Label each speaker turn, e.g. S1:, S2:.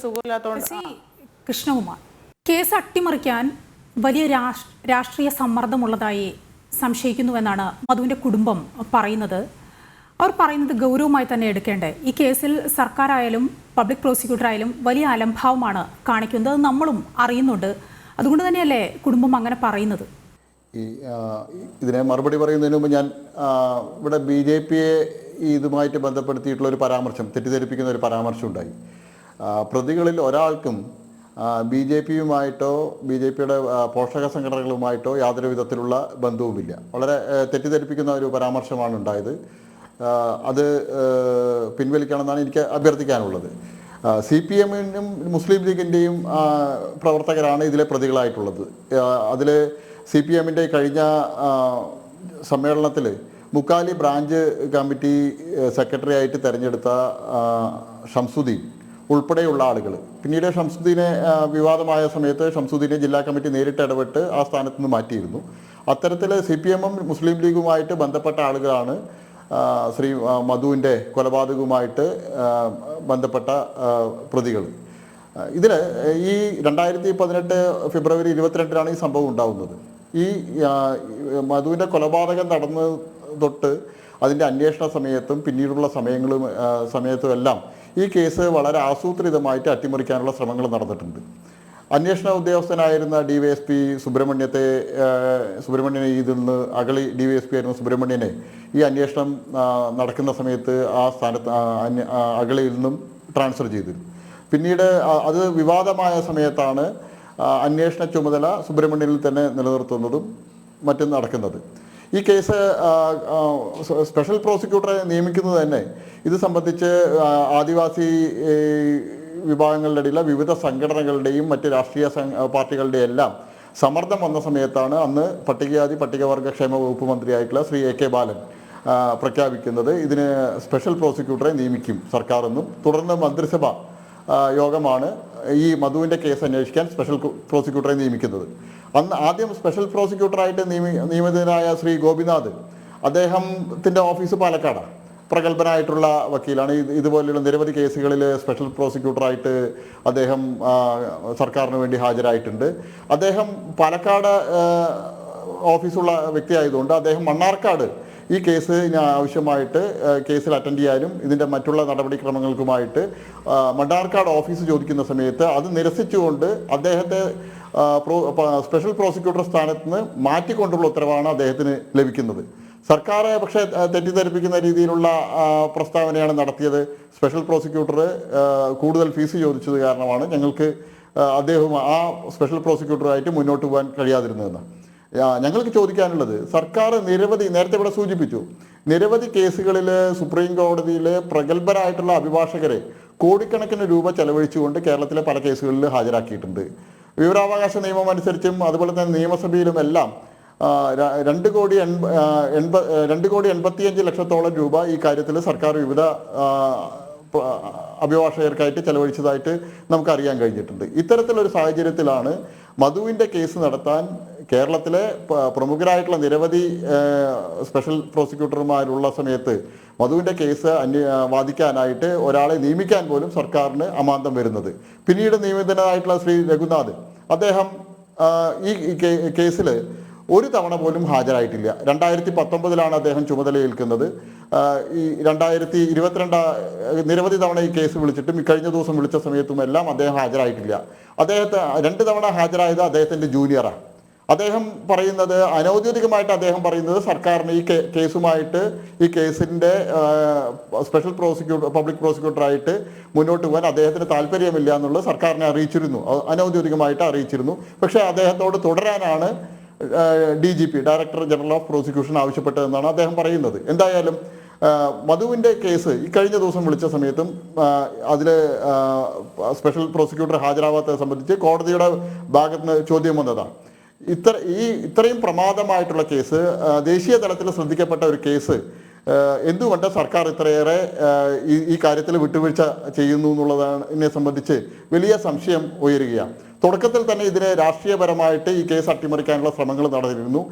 S1: സുഖമില്ലാത്തതുകൊണ്ട്
S2: Krishnakumar. Case അട്ടിമറിക്കാൻ വലിയ രാഷ്- രാഷ്ട്രീയ സമ്മർദ്ദമുള്ളതായി സംശയിക്കുന്നുവെന്നാണ് മധുവിന്റെ കുടുംബം പറയുന്നത്. അവർ പറയുന്നത് ഗൗരവമായി തന്നെ എടുക്കേണ്ടേ. ഈ കേസിൽ സർക്കാരായാലും പബ്ലിക് പ്രോസിക്യൂട്ടർ ആയാലും വലിയ അലംഭാവമാണ് കാണിക്കുന്നത്. അത് നമ്മളും അറിയുന്നുണ്ട്. അതുകൊണ്ട് തന്നെയല്ലേ കുടുംബം അങ്ങനെ പറയുന്നത്?
S3: ഈ ഇതിനെ മറുപടി പറയുന്നതിന് മുമ്പ് ഞാൻ ഇവിടെ ബി ജെ പിയെ ഇതുമായിട്ട് ബന്ധപ്പെടുത്തിയിട്ടുള്ള ഒരു പരാമർശം തെറ്റിദ്ധരിപ്പിക്കുന്ന ഒരു പരാമർശം ഉണ്ടായി. പ്രതികളിൽ ഒരാൾക്കും ബി ജെ പിയുമായിട്ടോ ബി ജെ പിയുടെ പോഷക സംഘടനകളുമായിട്ടോ യാതൊരു വിധത്തിലുള്ള ബന്ധവുമില്ല. വളരെ തെറ്റിദ്ധരിപ്പിക്കുന്ന ഒരു പരാമർശമാണ് ഉണ്ടായത്. അത് പിൻവലിക്കണമെന്നാണ് എനിക്ക് അഭ്യർത്ഥിക്കാനുള്ളത്. സി പി എമ്മിനും മുസ്ലിം ലീഗിന്റെയും പ്രവർത്തകരാണ് ഇതിലെ പ്രതികളായിട്ടുള്ളത്. അതിൽ സി പി എമ്മിന്റെ കഴിഞ്ഞ സമ്മേളനത്തിൽ മുക്കാലി ബ്രാഞ്ച് കമ്മിറ്റി സെക്രട്ടറി ആയിട്ട് തിരഞ്ഞെടുത്ത ഷംസുദ്ദീൻ ഉൾപ്പെടെയുള്ള ആളുകൾ പിന്നീട് ഷംസുദ്ദീനെ വിവാദമായ സമയത്ത് ഷംസുദ്ദീനെ ജില്ലാ കമ്മിറ്റി നേരിട്ട് ഇടപെട്ട് ആ സ്ഥാനത്ത് നിന്ന് മാറ്റിയിരുന്നു. അത്തരത്തിൽ സി പി എമ്മും മുസ്ലിം ലീഗുമായിട്ട് ബന്ധപ്പെട്ട ആളുകളാണ് ശ്രീ മധുവിന്റെ കൊലപാതകവുമായിട്ട് ബന്ധപ്പെട്ട പ്രതികൾ ഇതിൽ ഈ രണ്ടായിരത്തി പതിനെട്ട് ഫെബ്രുവരി ഇരുപത്തിരണ്ടിനാണ് ഈ സംഭവം ഉണ്ടാകുന്നത് ഈ മധുവിന്റെ കൊലപാതകം നടന്ന തൊട്ട് അതിന്റെ അന്വേഷണ സമയത്തും പിന്നീടുള്ള സമയങ്ങളും സമയത്തും എല്ലാം ഈ കേസ് വളരെ ആസൂത്രിതമായിട്ട് അട്ടിമറിക്കാനുള്ള ശ്രമങ്ങൾ നടന്നിട്ടുണ്ട്. അന്വേഷണ ഉദ്യോഗസ്ഥനായിരുന്ന ഡി വൈ എസ് പി സുബ്രഹ്മണ്യത്തെ സുബ്രഹ്മണ്യനെ ഇതിൽ നിന്ന് അകളി ഡി വൈ എസ് പി ആയിരുന്ന സുബ്രഹ്മണ്യനെ ഈ അന്വേഷണം നടക്കുന്ന സമയത്ത് ആ സ്ഥാനത്ത് അകളിയിൽ നിന്നും ട്രാൻസ്ഫർ ചെയ്തിരുന്നു. പിന്നീട് അത് വിവാദമായ സമയത്താണ് അന്വേഷണ ചുമതല സുബ്രഹ്മണ്യനിൽ തന്നെ നിലനിർത്തുന്നതും മറ്റും നടക്കുന്നത്. ഈ കേസ് സ്പെഷ്യൽ പ്രോസിക്യൂട്ടറെ നിയമിക്കുന്നത് തന്നെ. ഇത് സംബന്ധിച്ച് ആദിവാസി വിഭാഗങ്ങളുടെ ഇടയിലെ വിവിധ സംഘടനകളുടെയും മറ്റ് രാഷ്ട്രീയ പാർട്ടികളുടെയും എല്ലാം സമ്മർദ്ദം വന്ന സമയത്താണ് അന്ന് പട്ടികജാതി പട്ടികവർഗ ക്ഷേമ വകുപ്പ് മന്ത്രിയായിട്ടുള്ള ശ്രീ എ കെ ബാലൻ പ്രഖ്യാപിക്കുന്നത്. ഇതിന് സ്പെഷ്യൽ പ്രോസിക്യൂട്ടറെ നിയമിക്കും സർക്കാർ എന്നും. തുടർന്ന് മന്ത്രിസഭ യോഗമാണ് ഈ മധുവിന്റെ കേസ് അന്വേഷിക്കാൻ സ്പെഷ്യൽ പ്രോസിക്യൂട്ടറെ നിയമിക്കുന്നത്. അന്ന് ആദ്യം സ്പെഷ്യൽ പ്രോസിക്യൂട്ടറായിട്ട് നിയമി നിയമിതനായ ശ്രീ ഗോപിനാഥ് അദ്ദേഹത്തിന്റെ ഓഫീസ് പാലക്കാടാണ് പ്രഗത്ഭനായിട്ടുള്ള വക്കീലാണ്. ഇത് ഇതുപോലെയുള്ള നിരവധി കേസുകളിൽ സ്പെഷ്യൽ പ്രോസിക്യൂട്ടറായിട്ട് അദ്ദേഹം സർക്കാരിന് വേണ്ടി ഹാജരായിട്ടുണ്ട്. അദ്ദേഹം പാലക്കാട് ഓഫീസുള്ള വ്യക്തിയായതുകൊണ്ട് അദ്ദേഹം മണ്ണാർക്കാട് ഈ കേസിന് ആവശ്യമായിട്ട് കേസിൽ അറ്റൻഡ് ചെയ്യാനും ഇതിന്റെ മറ്റുള്ള നടപടിക്രമങ്ങൾക്കുമായിട്ട് മണ്ടാർക്കാട് ഓഫീസ് ചോദിക്കുന്ന സമയത്ത് അത് നിരസിച്ചുകൊണ്ട് അദ്ദേഹത്തെ സ്പെഷ്യൽ പ്രോസിക്യൂട്ടർ സ്ഥാനത്ത് നിന്ന് മാറ്റിക്കൊണ്ടുള്ള ഉത്തരവാണ് അദ്ദേഹത്തിന് ലഭിക്കുന്നത്. സർക്കാർ പക്ഷേ തെറ്റിദ്ധരിപ്പിക്കുന്ന രീതിയിലുള്ള പ്രസ്താവനയാണ് നടത്തിയത്. സ്പെഷ്യൽ പ്രോസിക്യൂട്ടർ കൂടുതൽ ഫീസ് ചോദിച്ചത് കാരണമാണ് ഞങ്ങൾക്ക് അദ്ദേഹം ആ സ്പെഷ്യൽ പ്രോസിക്യൂട്ടറായിട്ട് മുന്നോട്ട് പോകാൻ കഴിയാതിരുന്നതെന്ന്. ഞങ്ങൾക്ക് ചോദിക്കാനുള്ളത് സർക്കാർ നിരവധി നേരത്തെ ഇവിടെ സൂചിപ്പിച്ചു നിരവധി കേസുകളിൽ സുപ്രീം കോടതിയിൽ പ്രഗത്ഭരായിട്ടുള്ള അഭിഭാഷകരെ കോടിക്കണക്കിന് രൂപ ചെലവഴിച്ചുകൊണ്ട് കേരളത്തിലെ പല കേസുകളിൽ ഹാജരാക്കിയിട്ടുണ്ട്. വിവരാവകാശ നിയമം അനുസരിച്ചും അതുപോലെ തന്നെ നിയമസഭയിലും എല്ലാം രണ്ട് കോടി എൺപ രണ്ട് കോടി എൺപത്തിയഞ്ച് ലക്ഷത്തോളം രൂപ ഈ കാര്യത്തിൽ സർക്കാർ വിവിധ അഭിഭാഷകർക്കായിട്ട് ചെലവഴിച്ചതായിട്ട് നമുക്കറിയാൻ കഴിഞ്ഞിട്ടുണ്ട്. ഇത്തരത്തിലൊരു സാഹചര്യത്തിലാണ് മധുവിന്റെ കേസ് നടത്താൻ കേരളത്തിലെ പ്രമുഖരായിട്ടുള്ള നിരവധി സ്പെഷ്യൽ പ്രോസിക്യൂട്ടർമാരുള്ള സമയത്ത് മധുവിന്റെ കേസ് അന്വ ആ, വാദിക്കാനായിട്ട് ഒരാളെ നിയമിക്കാൻ പോലും സർക്കാരിന് അമാന്തം വരുന്നത്. പിന്നീട് നിയമിതനായിട്ടുള്ള ശ്രീ രഘുനാഥ് അദ്ദേഹം ഈ കേസിൽ ഒരു തവണ പോലും ഹാജരായിട്ടില്ല. രണ്ടായിരത്തി പത്തൊമ്പതിലാണ് അദ്ദേഹം ചുമതലയേൽക്കുന്നത്. ഈ രണ്ടായിരത്തി ഇരുപത്തിരണ്ട് നിരവധി തവണ ഈ കേസ് വിളിച്ചിട്ടും കഴിഞ്ഞ ദിവസം വിളിച്ച സമയത്തും എല്ലാം അദ്ദേഹം ഹാജരായിട്ടില്ല. അദ്ദേഹത്തെ രണ്ട് തവണ ഹാജരായത് അദ്ദേഹത്തിന്റെ ജൂനിയറാണ് അദ്ദേഹം പറയുന്നത് അനൗദ്യോഗികമായിട്ട് അദ്ദേഹം പറയുന്നത് സർക്കാരിന് ഈ കേസുമായിട്ട് ഈ കേസിന്റെ സ്പെഷ്യൽ പ്രോസിക്യൂട്ടർ പബ്ലിക് പ്രോസിക്യൂട്ടറായിട്ട് മുന്നോട്ട് പോകാൻ അദ്ദേഹത്തിന് താല്പര്യമില്ല എന്നുള്ളത് സർക്കാരിനെ അറിയിച്ചിരുന്നു. അനൗദ്യോഗികമായിട്ട് അറിയിച്ചിരുന്നു. പക്ഷേ അദ്ദേഹത്തോട് തുടരാനാണ് D G P director general of prosecution ആവശ്യപ്പെട്ടതെന്നാണ് അദ്ദേഹം പറയുന്നത്. എന്തായാലും മധുവിന്റെ കേസ് ഈ കഴിഞ്ഞ ദിവസം വിളിച്ച സമയത്തും അതിൽ സ്പെഷ്യൽ പ്രോസിക്യൂട്ടർ ഹാജരാവാത്തത് സംബന്ധിച്ച് കോടതിയുടെ ഭാഗത്ത് ചോദ്യം വന്നതാണ്. ഇത്ര ഈ ഇത്രയും പ്രമാദമായിട്ടുള്ള കേസ് ദേശീയ തലത്തിൽ ശ്രദ്ധിക്കപ്പെട്ട ഒരു കേസ് എന്തുകൊണ്ട് സർക്കാർ ഇത്രയേറെ ഈ ഈ കാര്യത്തിൽ വിട്ടുവീഴ്ച ചെയ്യുന്നു എന്നുള്ളതാണ് എന്നെ സംബന്ധിച്ച് വലിയ സംശയം ഉയരുകയാണ്. തുടക്കത്തിൽ തന്നെ ഇതിനെ രാഷ്ട്രീയപരമായിട്ട് ഈ കേസ് അട്ടിമറിക്കാനുള്ള ശ്രമങ്ങൾ നടന്നിരുന്നു.